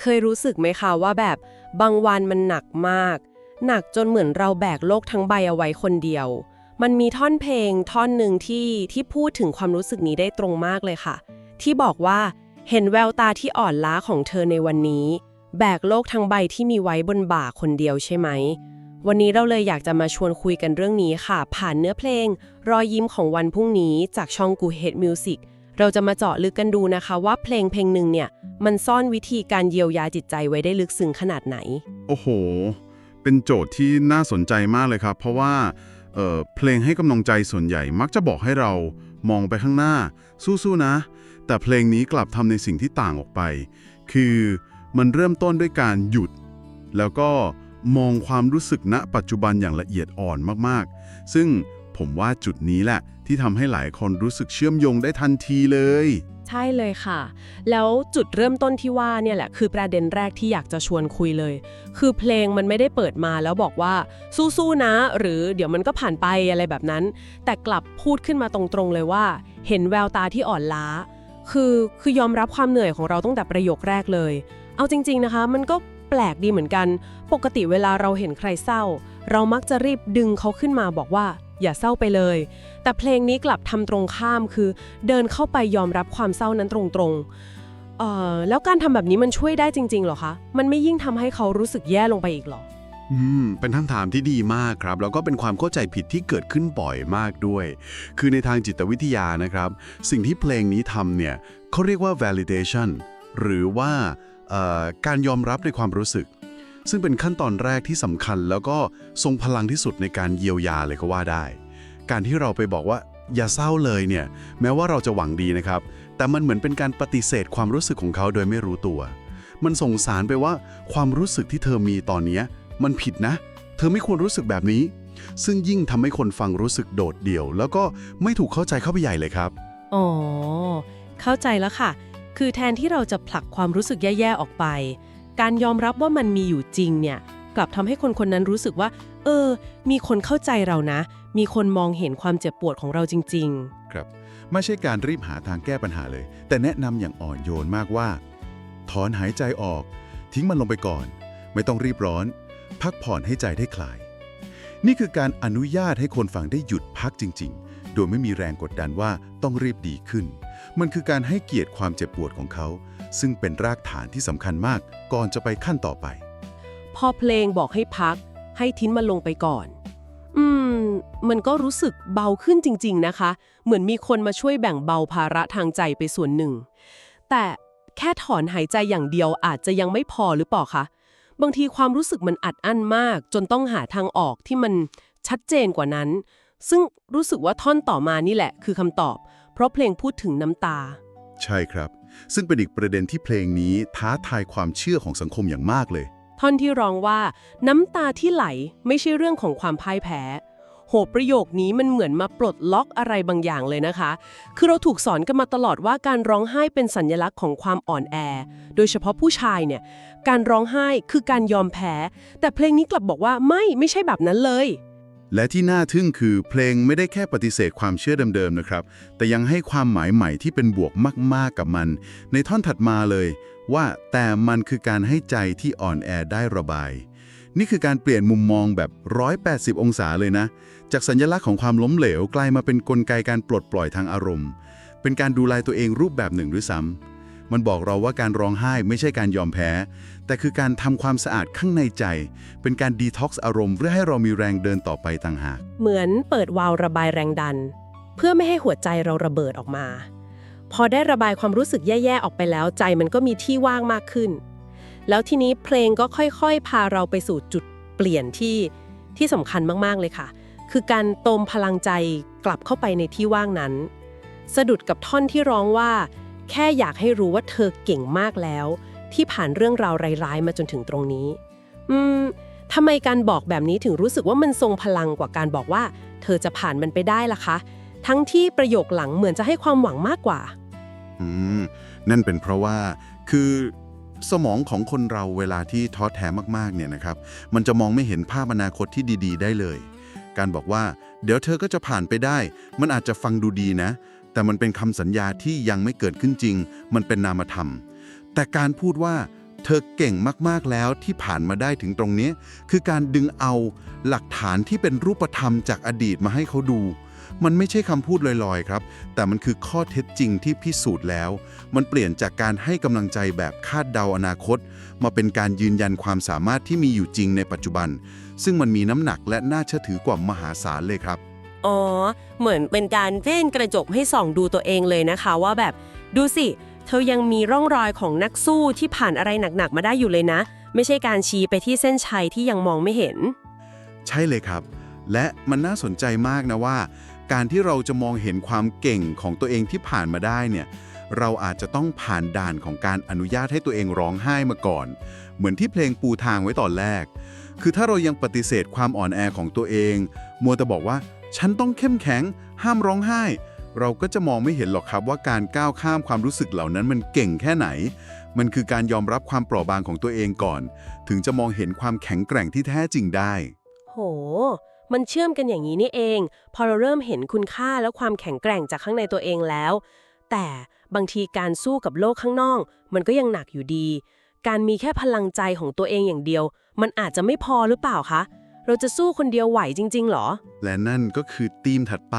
เคยรู้สึกไหมคะว่าแบบบางวันมันหนักมาก หนักจนเหมือนเราแบกโลกทั้งใบเอาไว้คนเดียว มันมีท่อนเพลงท่อนหนึ่งที่ที่พูดถึงความรู้สึกนี้ได้ตรงมากเลยค่ะ ที่บอกว่าเห็นแววตาที่อ่อนล้าของเธอในวันนี้ แบกโลกทั้งใบที่มีไว้บนบ่าคนเดียวใช่ไหม วันนี้เราเลยอยากจะมาชวนคุยกันเรื่องนี้ค่ะ ผ่านเนื้อเพลง รอยยิ้มของวันพรุ่งนี้จากช่องกูเฮดมิวสิกเราจะมาเจาะลึกกันดูนะคะว่าเพลงเพลงหนึ่งเนี่ย มันซ่อนวิธีการเยียวยาจิตใจไว้ได้ลึกซึ้งขนาดไหน โอ้โห เป็นโจทย์ที่น่าสนใจมากเลยครับ เพราะว่าเเพลงให้กำลังใจส่วนใหญ่มักจะบอกให้เรามองไปข้างหน้า สู้ๆนะ แต่เพลงนี้กลับทำในสิ่งที่ต่างออกไป คือมันเริ่มต้นด้วยการหยุด แล้วก็มองความรู้สึกณ ปัจจุบันอย่างละเอียดอ่อนมากๆ ซึ่งผมว่าจุดนี้แหละที่ทำให้หลายคนรู้สึกเชื่อมโยงได้ทันทีเลย ใช่เลยค่ะ แล้วจุดเริ่มต้นที่ว่าเนี่ยแหละคือประเด็นแรกที่อยากจะชวนคุยเลย คือเพลงมันไม่ได้เปิดมาแล้วบอกว่าสู้ๆนะ หรือเดี๋ยวมันก็ผ่านไปอะไรแบบนั้น แต่กลับพูดขึ้นมาตรงๆเลยว่า เห็นแววตาที่อ่อนล้า คือคือยอมรับความเหนื่อยของเราตั้งแต่ประโยคแรกเลย เอาจริง ๆนะคะ มันก็แปลกดีเหมือนกัน ปกติเวลาเราเห็นใครเศร้า เรามักจะรีบดึงเขาขึ้นมาบอกว่า อย่าเศร้าไปเลย แต่เพลงนี้กลับทำตรงข้ามคือ เดินเข้าไปยอมรับความเศร้านั้นตรงๆเอ่อแล้วการทำแบบนี้มันช่วยได้จริงๆหรอคะ มันไม่ยิ่งทำให้เขารู้สึกแย่ลงไปอีกหรออืม เป็นคำถามที่ดีมากครับ แล้วก็เป็นความเข้าใจผิดที่เกิดขึ้นบ่อยมากด้วย คือในทางจิตวิทยานะครับ สิ่งที่เพลงนี้ทำเนี่ยเขาเรียกว่า validation หรือว่าการยอมรับในความรู้สึก ซึ่งเป็นขั้นตอนแรกที่สำคัญแล้วก็ทรงพลังที่สุดในการเยียวยาเลยก็ว่าได้ การที่เราไปบอกว่าอย่าเศร้าเลยเนี่ย แม้ว่าเราจะหวังดีนะครับ แต่มันเหมือนเป็นการปฏิเสธความรู้สึกของเขาโดยไม่รู้ตัว มันส่งสารไปว่าความรู้สึกที่เธอมีตอนนี้มันผิดนะ เธอไม่ควรรู้สึกแบบนี้ ซึ่งยิ่งทำให้คนฟังรู้สึกโดดเดี่ยว แล้วก็ไม่ถูกเข้าใจเข้าไปใหญ่เลยครับอ๋อเข้าใจแล้วค่ะ คือแทนที่เราจะผลักความรู้สึกแย่ๆออกไป การยอมรับว่ามันมีอยู่จริงเนี่ยกลับทำให้คนคนนั้นรู้สึกว่า เออ มีคนเข้าใจเรานะ มีคนมองเห็นความเจ็บปวดของเราจริงๆครับ ไม่ใช่การรีบหาทางแก้ปัญหาเลย แต่แนะนำอย่างอ่อนโยนมากว่า ถอนหายใจออก ทิ้งมันลงไปก่อน ไม่ต้องรีบร้อน พักผ่อนให้ใจได้คลาย นี่คือการอนุญาตให้คนฟังได้หยุดพักจริง ๆ โดยไม่มีแรงกดดันว่าต้องรีบดีขึ้น มันคือการให้เกียรติความเจ็บปวดของเขา ซึ่งเป็นรากฐานที่สำคัญมากก่อนจะไปขั้นต่อไป พอเพลงบอกให้พัก ให้ทิ้นมันลงไปก่อน อืม มันก็รู้สึกเบาขึ้นจริง ๆ นะคะ เหมือนมีคนมาช่วยแบ่งเบาภาระทางใจไปส่วนหนึ่ง แต่แค่ถอนหายใจอย่างเดียวอาจจะยังไม่พอหรือเปล่าคะ บางทีความรู้สึกมันอัดอั้นมาก จนต้องหาทางออกที่มันชัดเจนกว่านั้น ซึ่งรู้สึกว่าท่อนต่อมานี่แหละคือคำตอบ เพราะเพลงพูดถึงน้ำตา ใช่ครับ ซึ่งเป็นอีกประเด็นที่เพลงนี้ท้าทายความเชื่อของสังคมอย่างมากเลย ท่อนที่ร้องว่า น้ำตาที่ไหลไม่ใช่เรื่องของความพ่ายแพ้ โหประโยคนี้มันเหมือนมาปลดล็อกอะไรบางอย่างเลยนะคะ คือเราถูกสอนกันมาตลอดว่าการร้องไห้เป็นสัญลักษณ์ของความอ่อนแอ โดยเฉพาะผู้ชายเนี่ย การร้องไห้คือการยอมแพ้ แต่เพลงนี้กลับบอกว่าไม่ไม่ใช่แบบนั้นเลย และที่น่าทึ่งคือเพลงไม่ได้แค่ปฏิเสธความเชื่อเดิมๆนะครับ แต่ยังให้ความหมายใหม่ที่เป็นบวกมากๆกับมัน ในท่อนถัดมาเลย ว่าแต่มันคือการให้ใจที่อ่อนแอได้ระบาย นี่คือการเปลี่ยนมุมมองแบบ 180 องศาเลยนะ จากสัญลักษณ์ของความล้มเหลวกลายมาเป็นกลไกการปลดปล่อยทางอารมณ์ เป็นการดูแลตัวเองรูปแบบหนึ่งด้วยซ้ำ มันบอกเราว่าการร้องไห้ไม่ใช่การยอมแพ้ แต่คือการทำความสะอาดข้างในใจ เป็นการดีท็อกซ์อารมณ์เพื่อให้เรามีแรงเดินต่อไปต่างหาก เหมือนเปิดวาล์วระบายแรงดัน เพื่อไม่ให้หัวใจเราระเบิดออกมา พอได้ระบายความรู้สึกแย่ๆออกไปแล้วใจมันก็มีที่ว่างมากขึ้น แล้วทีนี้เพลงก็ค่อยๆ พาเราไปสู่จุดเปลี่ยนที่ที่สำคัญมากๆเลยค่ะ คือการโตมพลังใจกลับเข้าไปในที่ว่างนั้น สะดุดกับท่อนที่ร้องว่า แค่อยากให้รู้ว่าเธอเก่งมากแล้ว ที่ผ่านเรื่องราวร้ายๆ มาจนถึงตรงนี้ อืมทำไมการบอกแบบนี้ถึงรู้สึกว่ามันทรงพลังกว่าการบอกว่า เธอจะผ่านมันไปได้ล่ะคะ ทั้งที่ประโยคหลังเหมือนจะให้ความหวังมากกว่า อืม นั่นเป็นเพราะว่า คือสมองของคนเราเวลาที่ท้อแท้มากๆเนี่ยนะครับ มันจะมองไม่เห็นภาพอนาคตที่ดี ๆ ได้เลย การบอกว่า เดี๋ยวเธอก็จะผ่านไปได้ มันอาจจะฟังดูดีนะ แต่มันเป็นคำสัญญาที่ยังไม่เกิดขึ้นจริง มันเป็นนามธรรม แต่การพูดว่าเธอเก่งมากๆแล้วที่ผ่านมาได้ถึงตรงนี้ คือการดึงเอาหลักฐานที่เป็นรูปธรรมจากอดีตมาให้เขาดู มันไม่ใช่คำพูดลอยๆครับ แต่มันคือข้อเท็จจริงที่พิสูจน์แล้ว มันเปลี่ยนจากการให้กำลังใจแบบคาดเดาอนาคต มาเป็นการยืนยันความสามารถที่มีอยู่จริงในปัจจุบัน ซึ่งมันมีน้ำหนักและน่าเชื่อถือกว่ามหาศาลเลยครับ อ๋อ เหมือนเป็นการเฟ้นกระจกให้ส่องดูตัวเองเลยนะคะ ว่าแบบดูสิ เธอยังมีร่องรอยของนักสู้ที่ผ่านอะไรหนักๆมาได้อยู่เลยนะ ไม่ใช่การชี้ไปที่เส้นชัยที่ยังมองไม่เห็น ใช่เลยครับ และมันน่าสนใจมากนะว่า การที่เราจะมองเห็นความเก่งของตัวเองที่ผ่านมาได้เนี่ยเราอาจจะต้องผ่านด่านของการอนุญาตให้ตัวเองร้องไห้มาก่อน เหมือนที่เพลงปูทางไว้ตอนแรก คือถ้าเรายังปฏิเสธความอ่อนแอของตัวเอง มัวแต่บอกว่า ฉันต้องเข้มแข็ง ห้ามร้องไห้ เราก็จะมองไม่เห็นหรอกครับว่าการก้าวข้ามความรู้สึกเหล่านั้นมันเก่งแค่ไหน มันคือการยอมรับความเปราะบางของตัวเองก่อน ถึงจะมองเห็นความแข็งแกร่งที่แท้จริงได้ โห มันเชื่อมกันอย่างนี้นี่เอง พอเราเริ่มเห็นคุณค่าและความแข็งแกร่งจากข้างในตัวเองแล้ว แต่บางทีการสู้กับโลกข้างนอก มันก็ยังหนักอยู่ดี การมีแค่พลังใจของตัวเองอย่างเดียว มันอาจจะไม่พอหรือเปล่าคะ เราจะสู้คนเดียวไหวจริง ๆ หรอ และนั่นก็คือธีมถัดไป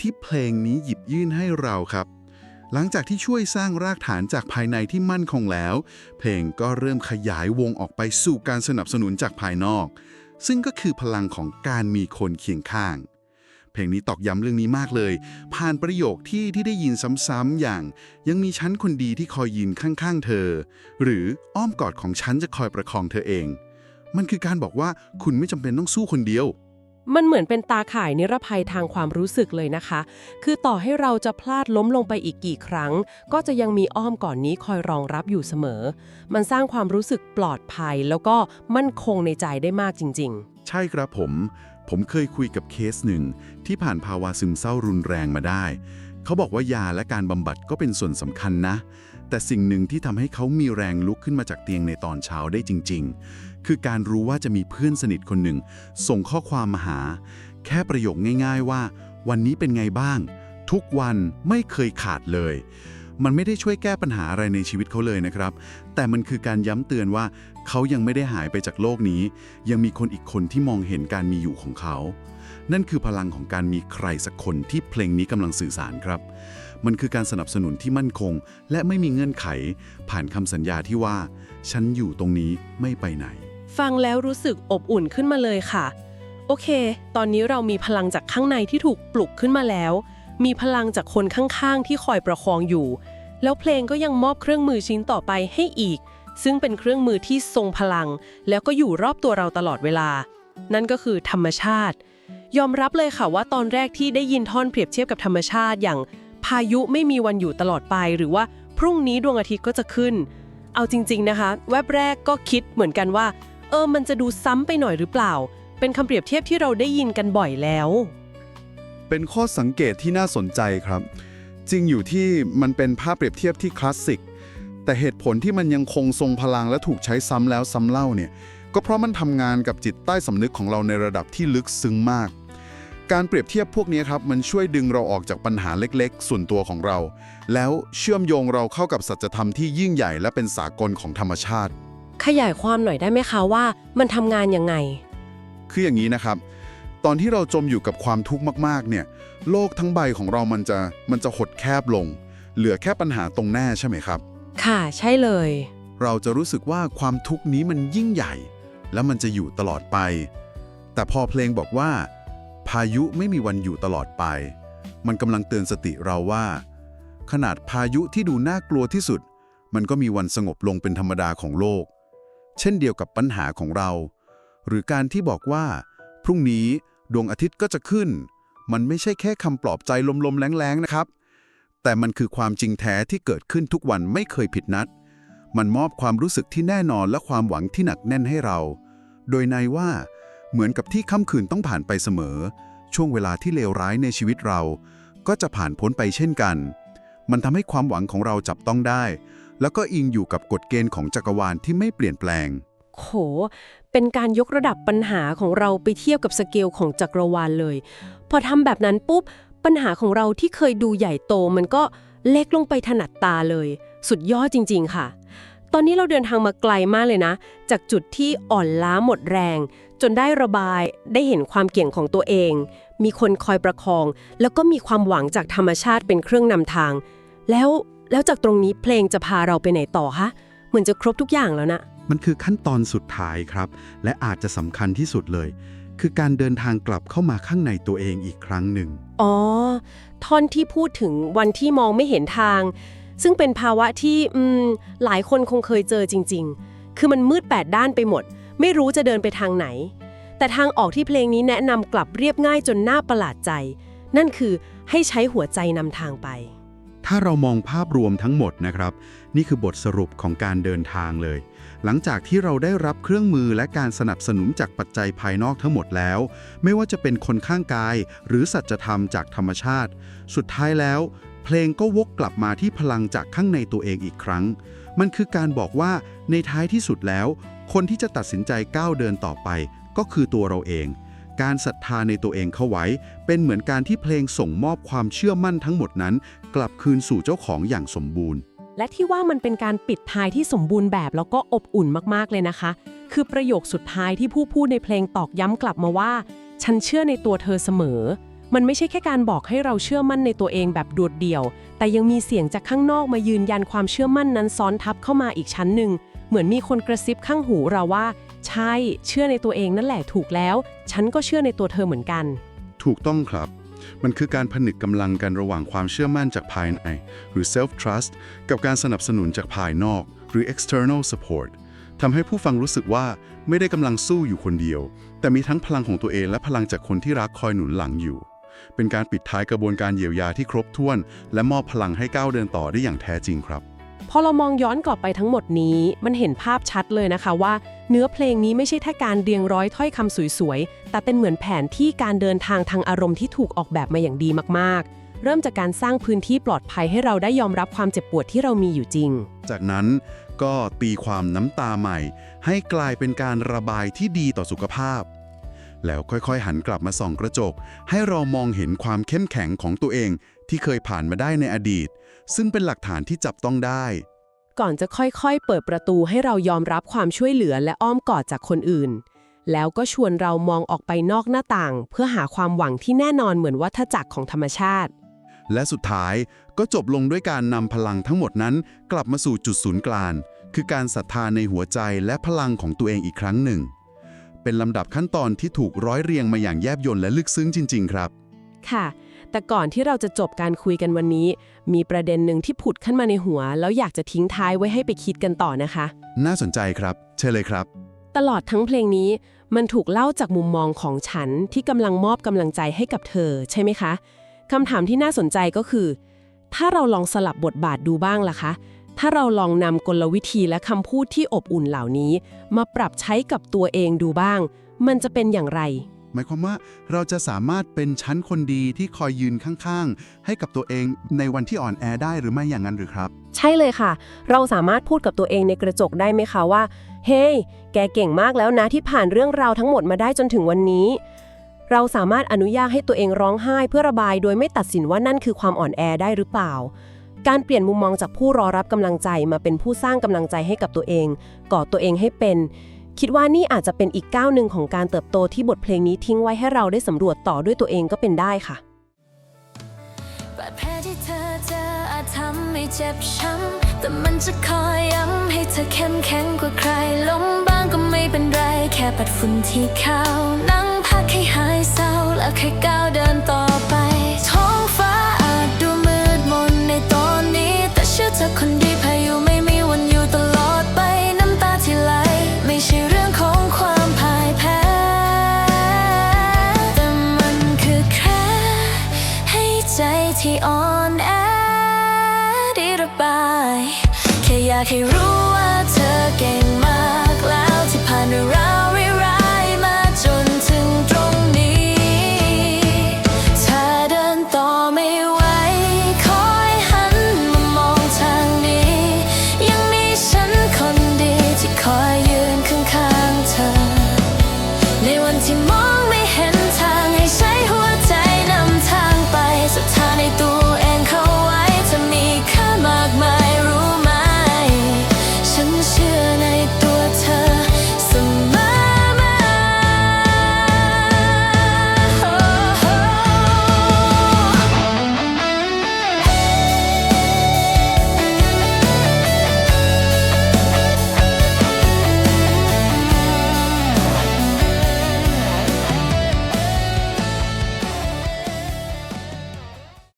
ที่เพลงนี้หยิบยื่นให้เราครับ หลังจากที่ช่วยสร้างรากฐานจากภายในที่มั่นคงแล้ว เพลงก็เริ่มขยายวงออกไปสู่การสนับสนุนจากภายนอก ซึ่งก็คือพลังของการมีคนเคียงข้าง เพลงนี้ตอกย้ำเรื่องนี้มากเลย ผ่านประโยคที่ที่ได้ยินซ้ำๆอย่าง ยังมีฉันคนดีที่คอยยืนข้างๆ เธอ หรืออ้อมกอดของฉันจะคอยประคองเธอเอง มันคือการบอกว่าคุณไม่จำเป็นต้องสู้คนเดียว มันเหมือนเป็นตาข่ายนิรภัยทางความรู้สึกเลยนะคะ คือต่อให้เราจะพลาดล้มลงไปอีกกี่ครั้ง ก็จะยังมีอ้อมก่อนนี้คอยรองรับอยู่เสมอ มันสร้างความรู้สึกปลอดภัย แล้วก็มั่นคงในใจได้มากจริง ใช่ครับผม ผมเคยคุยกับเคสหนึ่งที่ผ่านภาวะซึมเศร้ารุนแรงมาได้ เขาบอกว่ายาและการบำบัดก็เป็นส่วนสำคัญนะ แต่สิ่งหนึ่งที่ทำให้เขามีแรงลุกขึ้นมาจากเตียงในตอนเช้าได้จริง ๆ คือการรู้ว่าจะมีเพื่อนสนิทคนหนึ่ง ส่งข้อความมาหา แค่ประโยคง่าย ๆ ว่า วันนี้เป็นไงบ้าง ทุกวันไม่เคยขาดเลย มันไม่ได้ช่วยแก้ปัญหาอะไรในชีวิตเขาเลยนะครับ แต่มันคือการย้ำเตือนว่า เขายังไม่ได้หายไปจากโลกนี้ ยังมีคนอีกคนที่มองเห็นการมีอยู่ของเขา นั่นคือพลังของการมีใครสักคนที่เพลงนี้กำลังสื่อสารครับ มันคือการสนับสนุนที่มั่นคง และไม่มีเงื่อนไข ผ่านคำสัญญาที่ว่า ฉันอยู่ตรงนี้ไม่ไปไหน ฟังแล้วรู้สึกอบอุ่นขึ้นมาเลยค่ะ โอเค ตอนนี้เรามีพลังจากข้างในที่ถูกปลุกขึ้นมาแล้ว มีพลังจากคนข้างๆ ที่คอยประคองอยู่ แล้วเพลงก็ยังมอบเครื่องมือชิ้นต่อไปให้อีก ซึ่งเป็นเครื่องมือที่ทรงพลัง แล้วก็อยู่รอบตัวเราตลอดเวลา นั่นก็คือธรรมชาติ ยอมรับเลยค่ะว่าตอนแรกที่ได้ยินท่อนเปรียบเทียบกับธรรมชาติอย่าง พายุไม่มีวันอยู่ตลอดไป หรือว่าพรุ่งนี้ดวงอาทิตย์ก็จะขึ้น เอาจริง ๆนะคะ แวบแรกก็คิดเหมือนกันว่า เออมันจะดูซ้ำไปหน่อยหรือเปล่า เป็นคำเปรียบเทียบที่เราได้ยินกันบ่อยแล้ว เป็นข้อสังเกตที่น่าสนใจครับ จริงอยู่ที่มันเป็นภาพเปรียบเทียบที่คลาสสิกแต่เหตุผลที่มันยังคงทรงพลังและถูกใช้ซ้ำแล้วซ้ำเล่าเนี่ย ก็เพราะมันทำงานกับจิตใต้สำนึกของเราในระดับที่ลึกซึ้งมาก การเปรียบเทียบพวกนี้ครับมันช่วยดึงเราออกจากปัญหาเล็กๆ ส่วนตัวของเรา แล้วเชื่อมโยงเราเข้ากับสัจธรรมที่ยิ่งใหญ่และเป็นสากลของธรรมชาติ ขยายความหน่อยได้ไหมคะว่ามันทำงานยังไง คืออย่างนี้นะครับ ตอนที่เราจมอยู่กับความทุกข์มากๆ เนี่ย โลกทั้งใบของเรามันจะมันจะหดแคบลง เหลือแค่ปัญหาตรงหน้าใช่ไหมครับ ค่ะ ใช่เลย เราจะรู้สึกว่าความทุกข์นี้มันยิ่งใหญ่ และมันจะอยู่ตลอดไป แต่พอเพลงบอกว่า พายุไม่มีวันอยู่ตลอดไป มันกำลังเตือนสติเราว่า ขนาดพายุที่ดูน่ากลัวที่สุด มันก็มีวันสงบลงเป็นธรรมดาของโลก เช่นเดียวกับปัญหาของเรา หรือการที่บอกว่า พรุ่งนี้ดวงอาทิตย์ก็จะขึ้น มันไม่ใช่แค่คำปลอบใจลมๆแรงๆนะครับ แต่มันคือความจริงแท้ที่เกิดขึ้นทุกวันไม่เคยผิดนัด มันมอบความรู้สึกที่แน่นอนและความหวังที่หนักแน่นให้เรา โดยในว่า เหมือนกับที่ค่ำคืนต้องผ่านไปเสมอ ช่วงเวลาที่เลวร้ายในชีวิตเรา ก็จะผ่านพ้นไปเช่นกัน มันทำให้ความหวังของเราจับต้องได้ แล้วก็อิงอยู่กับกฎเกณฑ์ของจักรวาลที่ไม่เปลี่ยนแปลง โห เป็นการยกระดับปัญหาของเราไปเทียบกับสเกลของจักรวาลเลย พอทำแบบนั้นปุ๊บ ปัญหาของเราที่เคยดูใหญ่โตมันก็เล็กลงไปถนัดตาเลย สุดยอดจริง ๆ ค่ะ ตอนนี้เราเดินทางมาไกลมากเลยนะ จากจุดที่อ่อนล้าหมดแรง จนได้ระบายได้เห็นความเก่งของตัวเอง มีคนคอยประคอง แล้วก็มีความหวังจากธรรมชาติเป็นเครื่องนำทาง แล้วแล้วจากตรงนี้เพลงจะพาเราไปไหนต่อคะเหมือนจะครบทุกอย่างแล้วนะมันคือขั้นตอนสุดท้ายครับ และอาจจะสำคัญที่สุดเลย คือการเดินทางกลับเข้ามาข้างในตัวเองอีกครั้งหนึ่ง อ๋อ ท่อนที่พูดถึงวันที่มองไม่เห็นทาง ซึ่งเป็นภาวะที่หลายคนคงเคยเจอจริง ๆ คือมันมืดแปดด้านไปหมด ไม่รู้จะเดินไปทางไหน แต่ทางออกที่เพลงนี้แนะนำกลับเรียบง่ายจนน่าประหลาดใจ นั่นคือให้ใช้หัวใจนำทางไป ถ้าเรามองภาพรวมทั้งหมดนะครับ นี่คือบทสรุปของการเดินทางเลย หลังจากที่เราได้รับเครื่องมือและการสนับสนุนจากปัจจัยภายนอกทั้งหมดแล้ว ไม่ว่าจะเป็นคนข้างกาย หรือสัจธรรมจากธรรมชาติ สุดท้ายแล้ว เพลงก็วกกลับมาที่พลังจากข้างในตัวเองอีกครั้ง มันคือการบอกว่าในท้ายที่สุดแล้ว คนที่จะตัดสินใจก้าวเดินต่อไป ก็คือตัวเราเอง การศรัทธาในตัวเองเข้าไว้ เป็นเหมือนการที่เพลงส่งมอบความเชื่อมั่นทั้งหมดนั้น กลับคืนสู่เจ้าของอย่างสมบูรณ์ และที่ว่ามันเป็นการปิดท้ายที่สมบูรณ์แบบแล้วก็อบอุ่นมากๆเลยนะคะ คือประโยคสุดท้ายที่ผู้พูดในเพลงตอกย้ำกลับมาว่า ฉันเชื่อในตัวเธอเสมอ มันไม่ใช่แค่การบอกให้เราเชื่อมั่นในตัวเองแบบโดดเดี่ยว แต่ยังมีเสียงจากข้างนอกมายืนยันความเชื่อมั่นนั้นซ้อนทับเข้ามาอีกชั้นหนึ่ง เหมือนมีคนกระซิบข้างหูเราว่า ใช่ เชื่อในตัวเองนั่นแหละถูกแล้ว ฉันก็เชื่อในตัวเธอเหมือนกัน ถูกต้องครับ มันคือการผนึกกำลังกันระหว่างความเชื่อมั่นจากภายใน หรือ self trust กับการสนับสนุนจากภายนอก หรือ external support ทำให้ผู้ฟังรู้สึกว่าไม่ได้กำลังสู้อยู่คนเดียว แต่มีทั้งพลังของตัวเองและพลังจากคนที่รักคอยหนุนหลังอยู่ เป็นการปิดท้ายกระบวนการเยียวยาที่ครบถ้วน และมอบพลังให้ก้าวเดินต่อได้อย่างแท้จริงครับ พอเรามองย้อนกลับไปทั้งหมดนี้ มันเห็นภาพชัดเลยนะคะว่า เนื้อเพลงนี้ไม่ใช่แค่การเรียงร้อยถ้อยคำสวยๆ แต่เป็นเหมือนแผนที่การเดินทางทางอารมณ์ที่ถูกออกแบบมาอย่างดีมากๆเริ่มจากการสร้างพื้นที่ปลอดภัยให้เราได้ยอมรับความเจ็บปวดที่เรามีอยู่จริง จากนั้นก็ตีความน้ำตาใหม่ ให้กลายเป็นการระบายที่ดีต่อสุขภาพ แล้วค่อยๆ หันกลับมาส่องกระจก ให้เรามองเห็นความเข้มแข็งของตัวเองที่เคยผ่านมาได้ในอดีต ซึ่งเป็นหลักฐานที่จับต้องได้ ก่อนจะค่อยๆ เปิดประตูให้เรายอมรับความช่วยเหลือและอ้อมกอดจากคนอื่น แล้วก็ชวนเรามองออกไปนอกหน้าต่าง เพื่อหาความหวังที่แน่นอนเหมือนวัฏจักรของธรรมชาติ และสุดท้ายก็จบลงด้วยการนำพลังทั้งหมดนั้นกลับมาสู่จุดศูนย์กลางคือการศรัทธาในหัวใจและพลังของตัวเองอีกครั้งหนึ่ง เป็นลำดับขั้นตอนที่ถูกร้อยเรียงมาอย่างแยบยลและลึกซึ้งจริง ๆ ครับ ค่ะ แต่ก่อนที่เราจะจบการคุยกันวันนี้ มีประเด็นหนึ่งที่ผุดขึ้นมาในหัว แล้วอยากจะทิ้งท้ายไว้ให้ไปคิดกันต่อนะคะ น่าสนใจครับเชิญเลยครับ ตลอดทั้งเพลงนี้ มันถูกเล่าจากมุมมองของฉันที่กำลังมอบกำลังใจให้กับเธอ ใช่ไหมคะคำถามที่น่าสนใจก็คือ ถ้าเราลองสลับบทบาทดูบ้างล่ะคะ ถ้าเราลองนำกลวิธีและคำพูดที่อบอุ่นเหล่านี้ มาปรับใช้กับตัวเองดูบ้าง มันจะเป็นอย่างไร หมายความว่าเราจะสามารถเป็นชั้นคนดีที่คอยยืนข้างๆ ให้กับตัวเองในวันที่อ่อนแอได้หรือไม่อย่างนั้นหรือครับ ใช่เลยค่ะ เราสามารถพูดกับตัวเองในกระจกได้ไหมคะว่า เฮ้ยแกเก่งมากแล้วนะที่ผ่านเรื่องราวทั้งหมดมาได้จนถึงวันนี้ เราสามารถอนุญาตให้ตัวเองร้องไห้เพื่อระบาย โดยไม่ตัดสินว่านั่นคือความอ่อนแอได้หรือเปล่า การเปลี่ยนมุมมองจากผู้รอรับกำลังใจมาเป็นผู้สร้างกำลังใจให้กับตัวเองก่อตัวเองให้เป็น คิดว่านี่อาจจะเป็นอีกก้าวหนึ่งของการเติบโตที่บทเพลงนี้ทิ้งไว้ให้เราได้สำรวจต่อด้วยตัวเองก็เป็นได้ค่ะบาดแผลที่เธอเจออาจทำให้เจ็บช้ำแต่มันจะคอยย้ำให้เธอเข้มแข็งกว่าใครล้มบ้างก็ไม่เป็นไร แค่ปัดฝุ่นที่เข้านั่งพักให้หายเศร้าแล้วค่อยก้าวเดินต่อไป อคนดีพายุไม่มีวันอยู่ตลอดไปน้ำตาที่ไหล ไม่ใช่เรื่องของความพ่ายแพ้ แต่มันคือแค่ให้ใจที่อ่อนแอได้ระบาย แค่อยากให้รู้